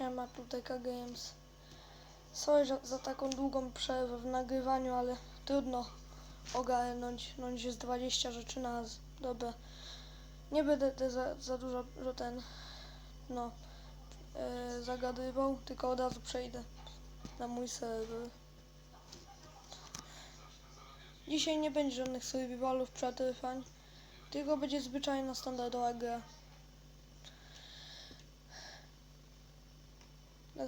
Nie tutaj Games. Sorry że za taką długą przerwę w nagrywaniu, ale trudno ogarnąć. No jest 20 rzeczy na raz. Dobra. Nie będę te za, za dużo, że ten, no, e, zagadywał, tylko od razu przejdę na mój serwer. Dzisiaj nie będzie żadnych survivalów, przetrwań, tylko będzie zwyczajna standardowa gra.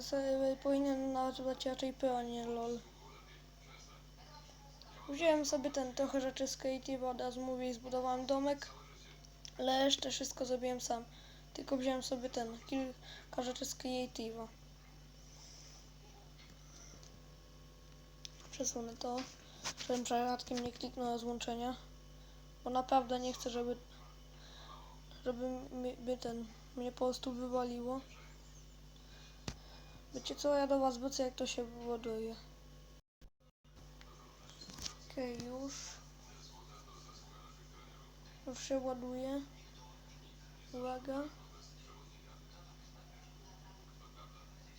Serwer powinien nazywać raczej pro, a nie lol. Wziąłem sobie ten trochę rzeczy z Creative, od razu mówię i zbudowałem domek. Ale resztę wszystko zrobiłem sam. Tylko wziąłem sobie ten, kilka rzeczy z Creative'a. Przesunę to, żebym przypadkiem nie kliknął rozłączenia. Bo naprawdę nie chcę, żeby żeby by ten mnie po prostu wywaliło. Wiecie co, ja do was wrócę jak to się wyładuje. Okej, już. Już się ładuje. Uwaga.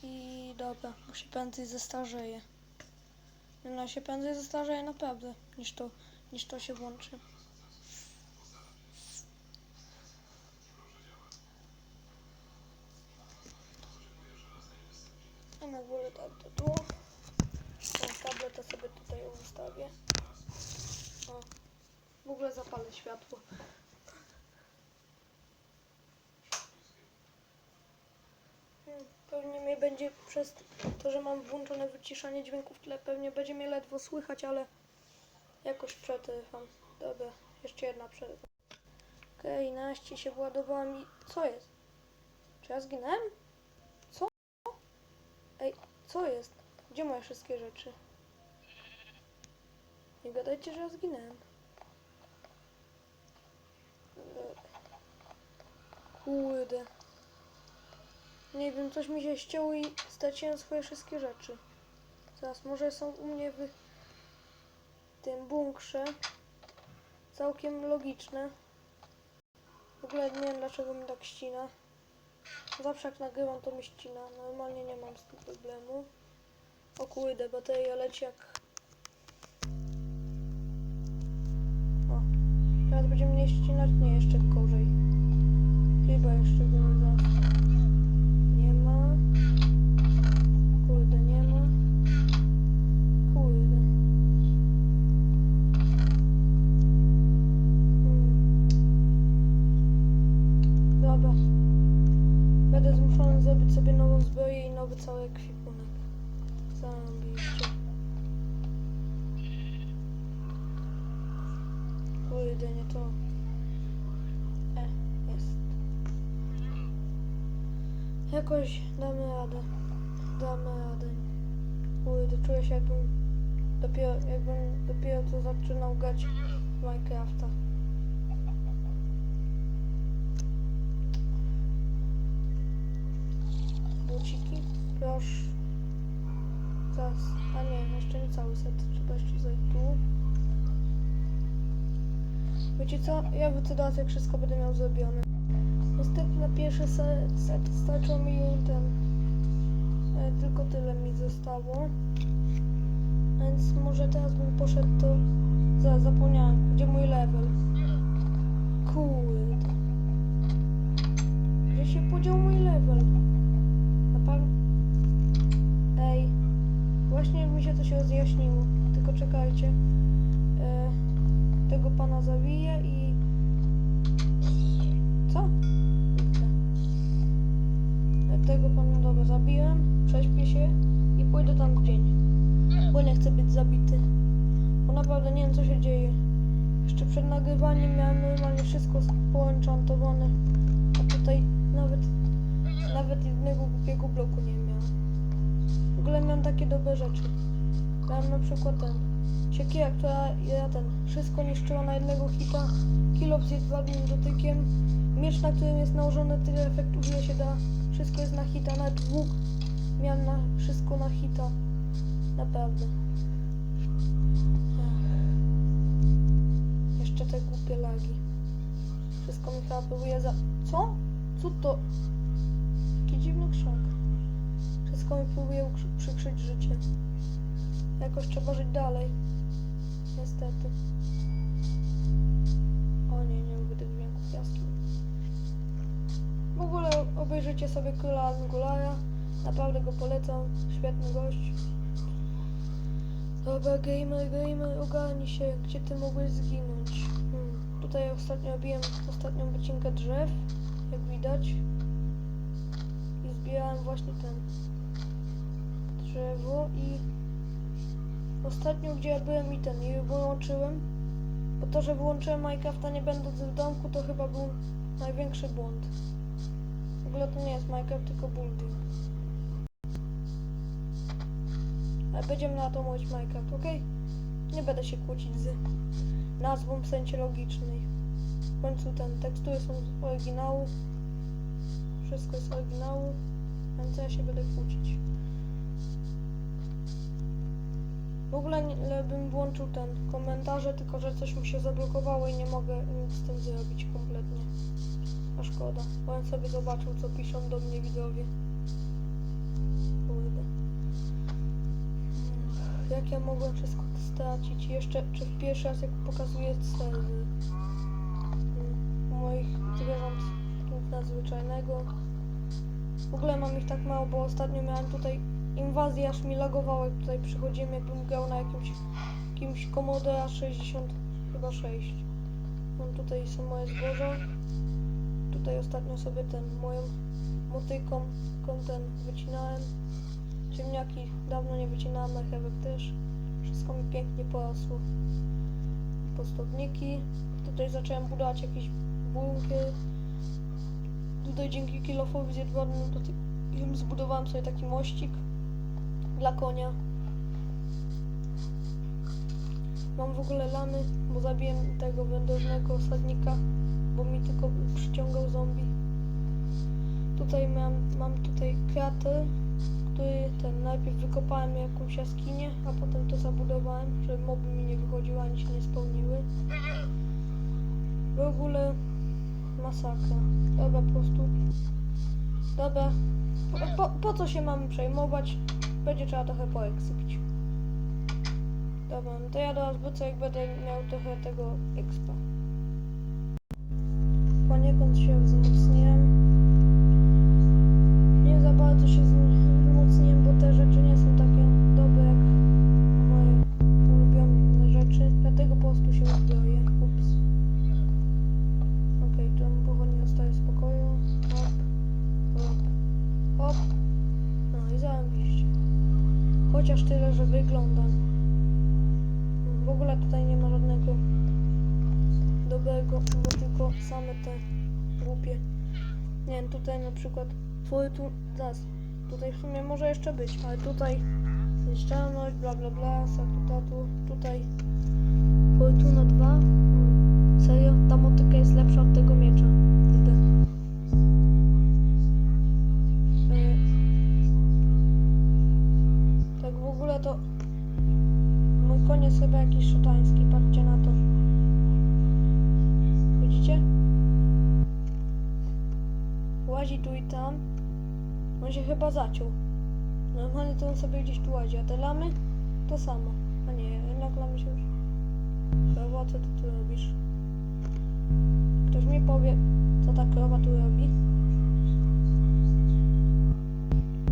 I dobra, bo się prędzej zestarzeje. No się prędzej zestarzeje naprawdę, niż to, niż to się włączy. A na górę tu. Tą sobie tutaj ustawię. O, w ogóle zapalę światło. Hmm, Pewnie mnie będzie przez to, że mam włączone wyciszanie dźwięków w tle, pewnie będzie mnie ledwo słychać, ale jakoś przetrwam. Dobra, jeszcze jedna przerwa. Okej, okay, naście się władowałam i... Co jest? Czy ja zginąłem? Co? Jest? Gdzie moje wszystkie rzeczy? Nie gadajcie, że ja zginąłem. Eee. Kurde. Nie wiem, coś mi się ścięło i straciłem swoje wszystkie rzeczy. Zaraz, może są u mnie w tym bunkrze. Całkiem logiczne. W ogóle nie wiem dlaczego mi tak ścina. Zawsze jak nagrywam to mi ścina. Normalnie nie mam z tym problemu. O kurde, bateria leci jak... O. Teraz będzie mnie ścinać? Nie, jeszcze gorzej. Chyba jeszcze gorzej. Nie ma. Kurde, nie ma. Kurde. Hmm. Dobra. Będę zmuszony zrobić sobie nową zbroję i nowy cały ekwipunek. Zarobiście. Kurde, nie to. E, jest. Jakoś damy radę. Damy radę. Kurde, czuję się jakbym dopiero, jakbym dopiero co zaczynał grać w Minecrafta. Proszę. Zaraz, a nie, jeszcze nie cały set. Trzeba jeszcze zejść tu. Wiecie co? Ja was, jak wszystko będę miał zrobione. Niestety na pierwszy se- set starczyło mi ten. E, tylko tyle mi zostało. Więc może teraz bym poszedł to. Za, zapomniałem. Gdzie mój level? Kurde. Gdzie się podział mój level? Na. Właśnie mi się coś rozjaśniło. Tylko czekajcie. E, tego pana zabiję i... Co? E, Tego pana dobra zabiłem, prześpię się i pójdę tam w dzień. Bo nie chcę być zabity. Bo naprawdę nie wiem co się dzieje. Jeszcze przed nagrywaniem miałem normalnie wszystko poenchantowane. A tutaj nawet nawet jednego głupiego bloku nie miałem. Ogóle miałem takie dobre rzeczy. Miałem na przykład ten siekierę, która ja ten wszystko niszczyła na jednego hita, kilo z jedwabnym dotykiem, miecz na którym jest nałożone tyle efektów ile się da, wszystko jest na hita, nawet łuk miałem na wszystko na hita. Naprawdę. Jeszcze te głupie lagi. Wszystko mi chyba próbuje za... Co? Co to? Jaki dziwny krzak. Wszystko mi próbuje ukrzy- przykrzyć życie. Jakoś trzeba żyć dalej. Niestety. O nie, nie lubię tych dźwięków jaskiń. W ogóle obejrzyjcie sobie Króla Angulaja. Naprawdę go polecam. Świetny gość. Dobra, gamer, gamer, ogarnij się. Gdzie ty mogłeś zginąć? Hmm. Tutaj ostatnio robiłem ostatnią wycinkę drzew, jak widać. I zbierałem właśnie ten drzewo i ostatnio gdzie ja byłem i ten i wyłączyłem. Bo to, że wyłączyłem Minecrafta nie będąc w domku, to chyba był największy błąd. W ogóle to nie jest Minecraft, tylko building. Ale będziemy na to mówić Minecraft, ok? Nie będę się kłócić z nazwą w sensie logicznej. W końcu ten tekstury są z oryginału. Wszystko jest z oryginału, więc ja się będę kłócić. W ogóle nie, bym włączył ten komentarze, tylko że coś mi się zablokowało i nie mogę nic z tym zrobić kompletnie. A szkoda, bym sobie zobaczył co piszą do mnie widzowie. Kurde. Jak ja mogłem wszystko stracić? Jeszcze, czy w pierwszy raz jak pokazuję serwy mm, moich zwierząt nic nadzwyczajnego. W ogóle mam ich tak mało, bo ostatnio miałem tutaj inwazję, aż mi lagowało jak tutaj przychodziłem, jakbym grał na jakimś, jakimś Commodore 60 chyba 6. Mam tutaj są moje zboża. Tutaj ostatnio sobie ten moją motyką ten wycinałem. Ziemniaki dawno nie wycinałem, marchewek też. Wszystko mi pięknie porosło. Postawniki. Tutaj zacząłem budować jakiś bunkier. Tutaj dzięki kilofowi z dotykiem zbudowałem sobie taki mościk dla konia. Mam w ogóle lamy, bo zabiłem tego wędrownego osadnika, bo mi tylko przyciągał zombie. Tutaj mam, mam tutaj krater, który ten najpierw wykopałem jakąś jaskinię, a potem to zabudowałem, żeby moby mi nie wychodziły ani się nie spełniły. W ogóle masakra. Dobra, po prostu. Dobra. Po, po, po co się mamy przejmować? Będzie trzeba trochę poeksypić. Dobra, no to ja do was jak będę miał trochę tego expa. Poniekąd się wzmocniłem. Nie za bardzo się zm- wzmocniłem, bo te rzeczy nie są takie dobre jak moje ulubione rzeczy. Dlatego po prostu się uzbroję. Ups. Okej, okay, to pochodnie zostaje w spokoju. Hop, hop, hop. No i zarobiście. Chociaż tyle, że wyglądam. W ogóle tutaj nie ma żadnego dobrego, bo tylko same te głupie. Nie wiem, tutaj na przykład fortun... Zaraz, tutaj w sumie może jeszcze być, ale tutaj niszczalność, bla bla bla, sakutatu, tutaj Fortuna 2. Hmm. Serio? Ta motyka jest lepsza od tego miecza. To mój jest chyba jakiś szatański, patrzcie na to. Widzicie? Łazi tu i tam. On się chyba zaciął. Normalnie to on sobie gdzieś tu łazi, a te lamy to samo. A nie, jednak lamy się już. Krowa, co ty tu robisz? Ktoś mi powie, co ta krowa tu robi?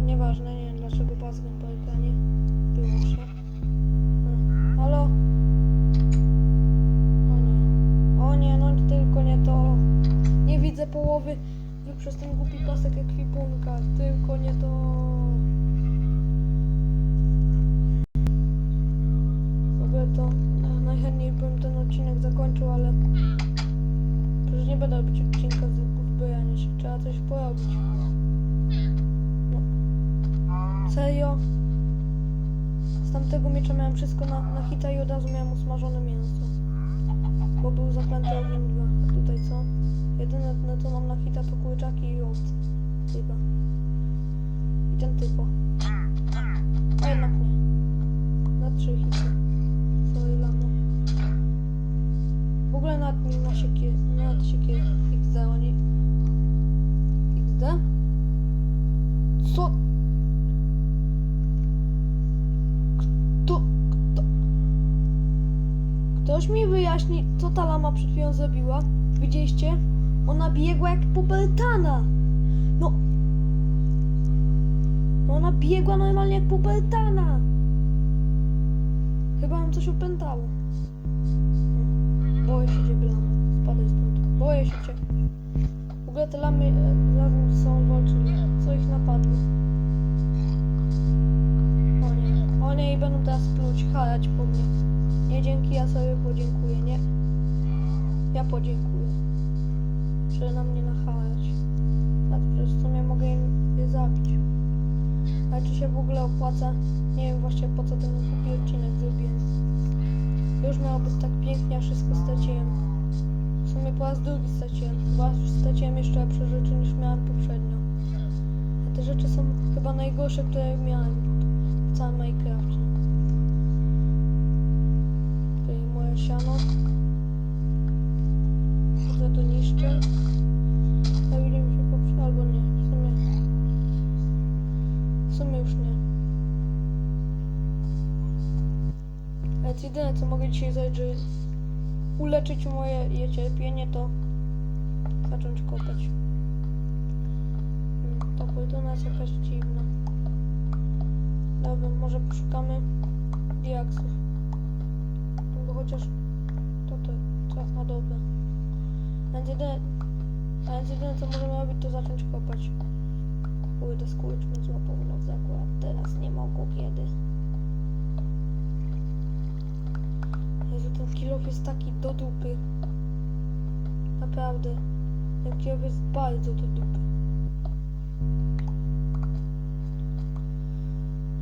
Nieważne, nie wiem dlaczego po ekranie. Wyłączę. E, Halo? O nie. O nie, no tylko nie to. Nie widzę połowy wy przez ten głupi pasek ekwipunka. Tylko nie to. Ogóle to e, najchętniej bym ten odcinek zakończył, ale przecież nie będę robić odcinka z uzbrojenia się. Trzeba coś porobić. No. Serio? Z tamtego miecza miałem wszystko na, na hita i od razu miałem usmażone mięso. Bo był zaklęty ogień 2. A tutaj co? Jedyne na co mam na hita to kurczaki i roast. Chyba. I ten typo. A jednak nie. Na trzy hity. Sorry lamo. W ogóle nad mi na siekier... Nad siekier... XD oni. XD? Co? Kto? Kto? Ktoś mi wyjaśni, co ta lama przed chwilą zrobiła? Widzieliście? Ona biegła jak pubertana. No. no ona biegła normalnie jak pubertana. Chyba mam coś opętało. Boję się ciebie, lamo. Spadaj stąd. Boję się cię. W ogóle te lamy e, razem ze sobą walczyły. Co ich napadło? O nie. O nie i będą teraz pluć, harać po mnie. Nie dzięki, ja sobie podziękuję, nie? Ja podziękuję. Że na mnie nachalać. A przecież w sumie mogę je zabić. Ale czy się w ogóle opłaca? Nie wiem właśnie po co ten głupi odcinek zrobiłem. Już miało być tak pięknie, a wszystko straciłem. W sumie po raz drugi straciłem. Po raz straciłem jeszcze lepsze rzeczy niż miałem poprzednio. A te rzeczy są chyba najgorsze, które miałem w całym Minecrafcie. Tutaj moje siano. Chodzę to niszczę. A ile mi się poprze... albo nie. W sumie... W sumie już nie. Ale jedyne co mogę dzisiaj zrobić, żeby uleczyć moje je cierpienie, to zacząć kopać. Hmm, Ta płytona jest jakaś dziwna. Dobra, może poszukamy diaksów. Bo chociaż to to, to no dobra. Więc jedyne, a więc jedyne co możemy robić to zacząć kopać. Kurde, skurcz mnie złapał no zakład. Teraz nie mogło kiedy. Jezu, ten kilof jest taki do dupy. Naprawdę. Ten kilof jest bardzo do dupy.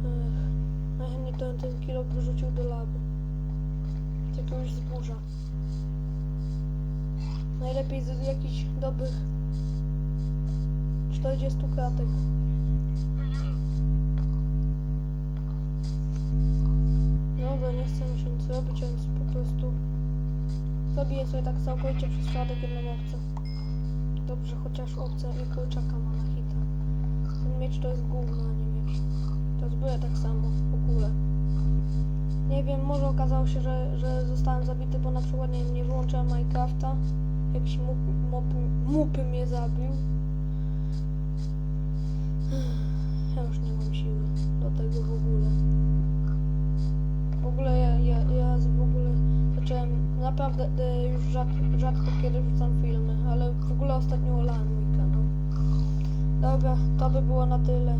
Ech, Najchętniej to ten kilof wyrzucił do lawy. Z jakiegoś zburza. Najlepiej z jakichś dobrych 40 kratek. Dobra, nie chcę już nic robić, więc po prostu zabiję sobie tak całkowicie przez przypadek jedną owcę. Dobrze, chociaż owcę i kurczaka ma na hita. Ten miecz to jest gówno, a nie miecz. To zbroja tak samo, w ogóle. Nie wiem, może okazało się, że, że zostałem zabity, bo na przykład nie, nie wyłączyłem Minecrafta. Jakiś mup, mop, mupy mnie zabił. Ja już nie mam siły do tego w ogóle. W ogóle ja, ja, ja w ogóle zacząłem naprawdę e, już rzadko, rzadko kiedy wrzucam filmy, ale w ogóle ostatnio olałem mój kanał. Dobra, to by było na tyle.